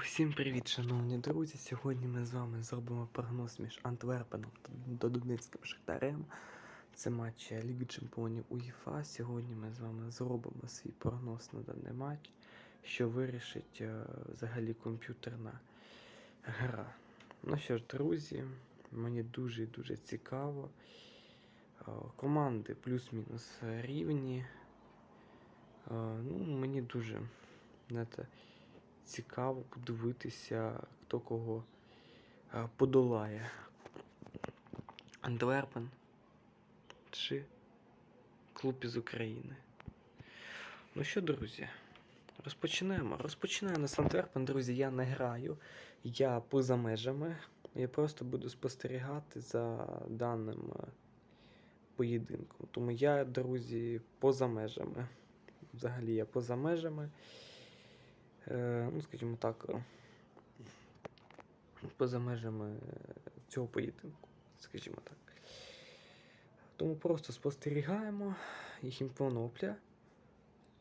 Усім привіт, шановні друзі! Сьогодні ми з вами зробимо прогноз між Антверпеном та Донецьким Шахтарем. Це матч Ліги Чемпіонів УЄФА. Сьогодні ми з вами зробимо свій прогноз на даний матч, що вирішить е, взагалі комп'ютерна гра. Ну що ж, друзі, мені дуже дуже цікаво. Е, Команди плюс-мінус рівні. Е, Ну, мені дуже знаєте, цікаво подивитися, хто кого е, подолає. Антверпен чи клуб із України. Ну що, друзі, розпочнемо. Розпочинаю на Антверпен, друзі. Я не граю. Я поза межами. Я просто буду спостерігати за даним е, поєдинком. Тому я, друзі, поза межами. Взагалі я поза межами. Е, ну, скажімо так, поза межами цього поєдинку, скажімо так. Тому просто спостерігаємо їхнім конопля.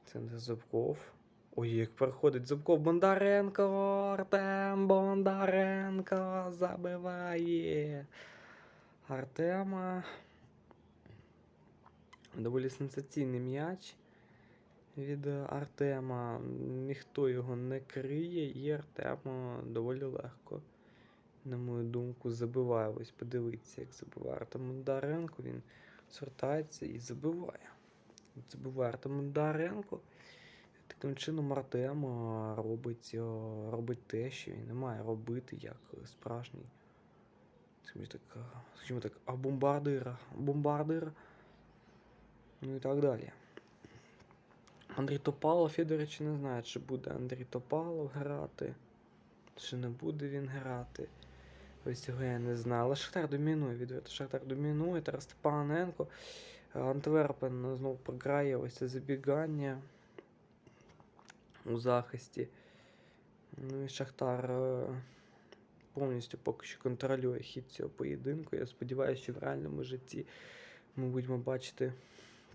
Це не Зубков. Ой, як проходить Зубков Бондаренко! Артем Бондаренко забиває. Артема. Доволі сенсаційний м'яч від Артема. Ніхто його не криє, і Артем е, доволі легко, на мою думку, забиває. Ось подивіться, як забиває Артем Бондаренко. Він звертається і забиває. Забиває Артем Бондаренко. Таким чином Артем робить, робить те, що він не має робити як справжній. Скажімо так, скажімо так, а бомбардир, бомбардир, ну і так далі. Андрій Топалов, я, до речі, не знаю, чи буде Андрій Топалов грати, чи не буде він грати. Ось цього я не знаю. Але Шахтар домінує, відверто Шахтар домінує. Тарас Степаненко. Антверпен знову програє ось це забігання у захисті. Ну і Шахтар е, повністю поки що контролює хід цього поєдинку. Я сподіваюся, що в реальному житті ми будемо бачити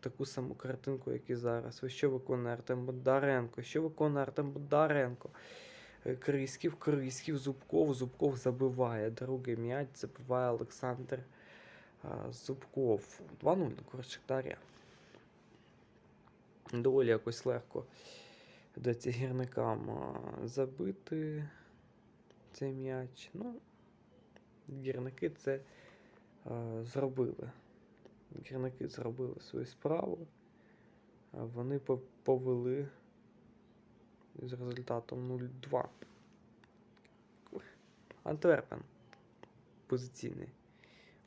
таку саму картинку, як і зараз. Ось що виконує Артем Бондаренко? Що виконує Артем Бондаренко? Е, Криськів, Криськів, Зубков. Зубков забиває. Другий м'яч забиває Олександр Зубков. 2-0 на Шахтаря. Доволі якось легко вдається гірникам забити цей м'яч. Ну, гірники це зробили. Гірники зробили свою справу. Вони повели з результатом 0-2. Антверпен. Позиційний.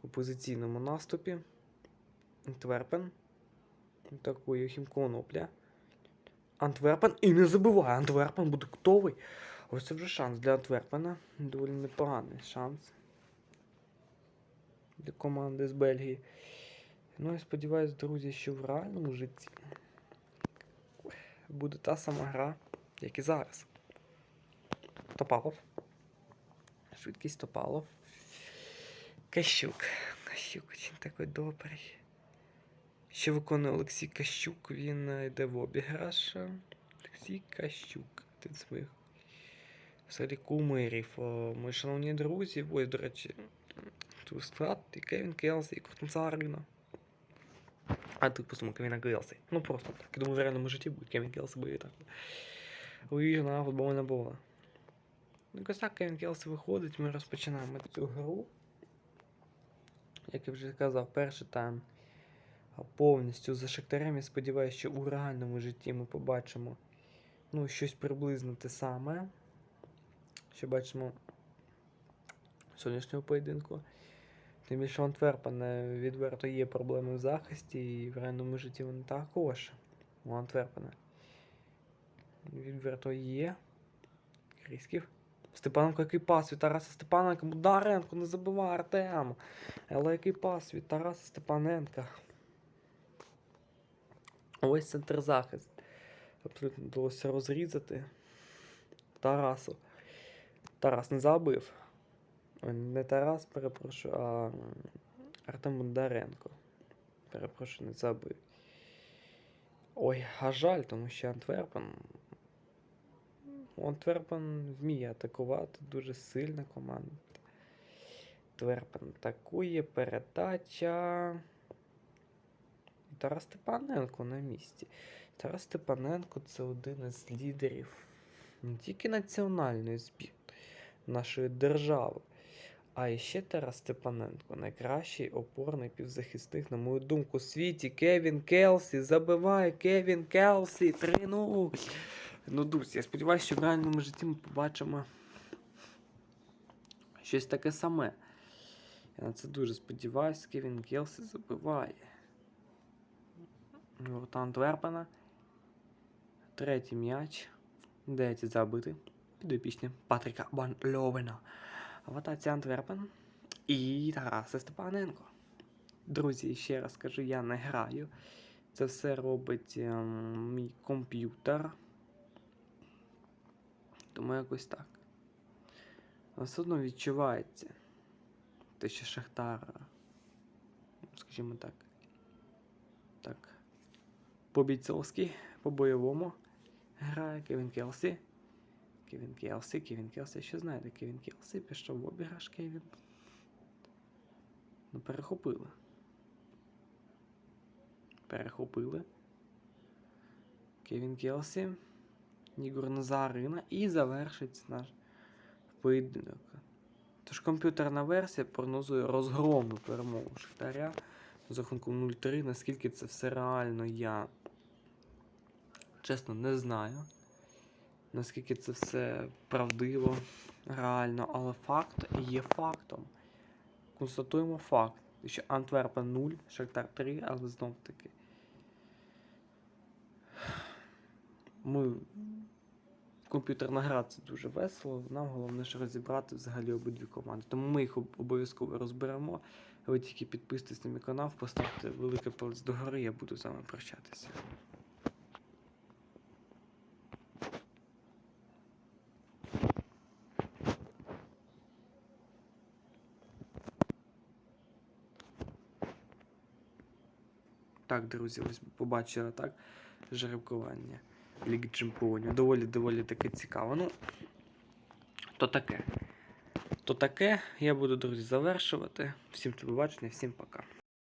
У позиційному наступі. Антверпен. Атакує Хім Конопля. Антверпен і не забиває. Антверпен буде готовий. Ось це вже шанс для Антверпена. Доволі непоганий шанс для команди з Бельгії. Ну, я сподіваюся, друзі, що в реальному житті буде та сама гра, як і зараз. Топалов. Швидкість Топалов. Кащук. Кащук очень такий добрий. Що виконує Олексій Кащук, він е, йде в обіграш. Олексій Кащук. Один з серед кумирів. Мої шановні друзі, ось, до речі, тут склад, і Кевін Келсі, і Куртенцарина. А тут просто Кевіна Келсі. Ну просто так. Я думаю, в реальному житті буде Кевін Келсі буде так. Виїжджа на футбольне поле. Ну, Якось так Кевін Келсі виходить, ми розпочинаємо цю гру. Як я вже казав, перший тайм повністю за Шахтарем. Я сподіваюся, що у реальному житті ми побачимо ну, щось приблизно те саме. Що бачимо в сьогоднішньому поєдинку. Тим більше у Антверпена відверто є проблеми в захисті, і в реальному житті вони також у Антверпена. Відверто є. Крісків. Степаненко, який пас від Тараса Степаненка. Бударенко не забиває Артем. Але який пас від Тараса Степаненка. Ось центр захист. Абсолютно вдалося розрізати. Тарасу. Тарас не забив. Не Тарас, перепрошую, а Артем Бондаренко. Перепрошую, не забив. Ой, а жаль, тому що Антверпен Антверпен вміє атакувати, дуже сильна команда. Антверпен атакує, передача. Тарас Степаненко на місці. Тарас Степаненко це один із лідерів не тільки національної збірної нашої держави, а ще Тарас Степаненко найкращий опорний півзахисник, на мою думку, у світі. Кевін Келсі забиває Кевін Келсі 3-0. Ну, друзі, я сподіваюся, що в реальному житті ми побачимо щось таке саме. Я на це дуже сподіваюся, Кевін Келсі забиває. Ворота Антверпена. Третій м'яч. Дається забити. Підопічні Патріка Ван Льовена. В Антверпен. І Тараса Степаненко. Друзі, ще раз кажу, я не граю. Це все робить ем, мій комп'ютер. Тому якось так. Все одно відчувається. Те, що Шахтар, скажімо так. Так. По-бійцовськи, по-бойовому грає Кевін Келсі. Кевін Келсі, Кевін Келсі. Що знаєте, Кевін Келсі пішов в обіграш Кевін. Ну, перехопили. Перехопили. Кевін Келсі. Ігор Назарина. І завершиться наш поєдинок. Тож комп'ютерна версія прогнозує розгромну перемогу Шахтаря з рахунком 0-3. Наскільки це все реально, я чесно не знаю. Наскільки це все правдиво, реально, але факт є фактом. Констатуємо факт, що Антверпен 0, Шахтар 3, але знов таки. Ми комп'ютерна гра це дуже весело. Нам головне ж розібрати взагалі обидві команди. Тому ми їх обов'язково розберемо. Ви тільки підписуйтесь на мій канал, поставте великий палець догори, я буду з вами прощатися. Так, друзі, ось побачили так жеребкування Ліги Чемпіонів. Доволі доволі таке цікаво. Ну, то таке. То таке. Я буду, друзі, завершувати. Всім до побачення, всім пока.